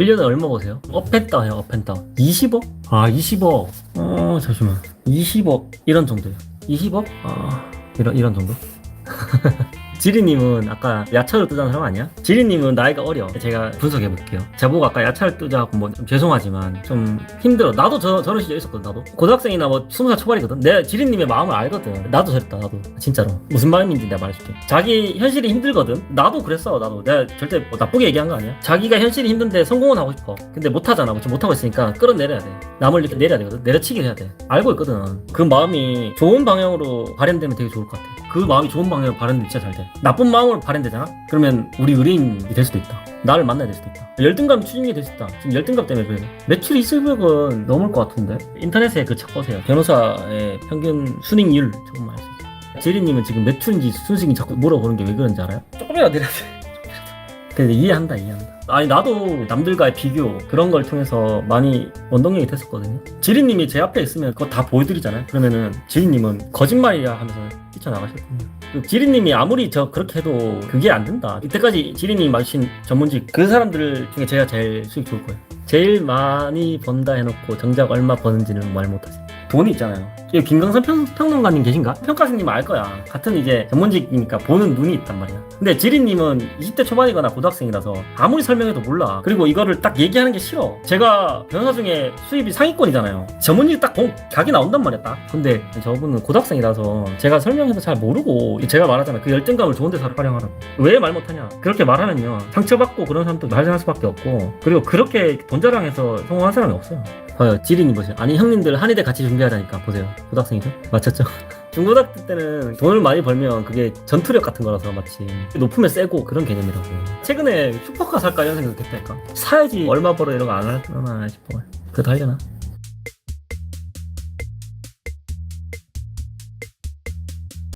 1년에 얼마 버세요? 업앤다운 해요 업앤다운 20억? 아 20억 어 잠시만 20억 이런 정도요 20억? 아 이런 이런 정도? 지리님은 아까 야차를 뜨자는 사람 아니야? 지리님은 나이가 어려. 제가 분석해 볼게요. 저보고 아까 야차를 뜨자고 뭐 좀 죄송하지만 좀 힘들어. 나도 저 저런 시절 있었거든. 나도 고등학생이나 뭐 스무 살 초반이거든. 내 지리님의 마음을 알거든. 나도 저랬다. 나도 진짜로 무슨 마음인지 내가 말해줄게. 자기 현실이 힘들거든. 나도 그랬어. 나도 내가 절대 뭐 나쁘게 얘기한 거 아니야. 자기가 현실이 힘든데 성공은 하고 싶어. 근데 못 하잖아. 뭐 지금 못 하고 있으니까 끌어내려야 돼. 남을 이렇게 내려야 되거든. 내려치기 해야 돼. 알고 있거든. 그 마음이 좋은 방향으로 발현되면 되게 좋을 것 같아. 그 마음이 좋은 방향으로 발현되면 진짜 잘 돼. 나쁜 마음으로 발현되잖아? 그러면 우리 의뢰인이 될 수도 있다. 나를 만나야 될 수도 있다. 열등감 추진이 될 수 있다. 지금 열등감 때문에 그래. 매출이 20억은 넘을 것 같은데? 인터넷에 그책 보세요. 변호사의 평균 순익률 조금만 알수 있어요. 제리님은 지금 매출인지 순수익인지 자꾸 물어보는 게 왜 그런지 알아요? 조금이라도 내려야 돼. 근데 이해한다, 이해한다. 아니, 나도 남들과의 비교, 그런 걸 통해서 많이 원동력이 됐었거든요. 지리님이 제 앞에 있으면 그거 다 보여드리잖아요. 그러면은 지리님은 거짓말이야 하면서 뛰쳐나가실 겁니다. 그 지리님이 아무리 저 그렇게 해도 그게 안 된다. 이때까지 지리님이 맡으신 전문직 그 사람들 중에 제가 제일 수익 좋을 거예요. 제일 많이 번다 해놓고 정작 얼마 버는지는 말 못하지. 돈이 있잖아요. 김강선 평, 평론가님 계신가? 평가생님 알 거야. 같은 이제 전문직이니까 보는 눈이 있단 말이야. 근데 지리님은 20대 초반이거나 고등학생이라서 아무리 설명해도 몰라. 그리고 이거를 딱 얘기하는 게 싫어. 제가 변호사 중에 수입이 상위권이잖아요. 전문직 딱 공, 각이 나온단 말이야, 딱. 근데 저분은 고등학생이라서 제가 설명해도 잘 모르고 제가 말하잖아. 그 열등감을 좋은 데서 활용하라고. 왜 말 못하냐? 그렇게 말하면요. 상처받고 그런 사람도 발생할 수밖에 없고 그리고 그렇게 돈 자랑해서 성공한 사람이 없어요. 봐요, 지린이 보세요. 아니 형님들 한의대 같이 준비하자니까 보세요. 고등학생이죠? 맞췄죠? 중고등학교 때는 돈을 많이 벌면 그게 전투력 같은 거라서 마치 높으면 세고 그런 개념이라고. 최근에 슈퍼카 살까 이런 생각 했다니까. 사야지 얼마 벌어 이런 거안 할까 싶어. 그래도 하려나?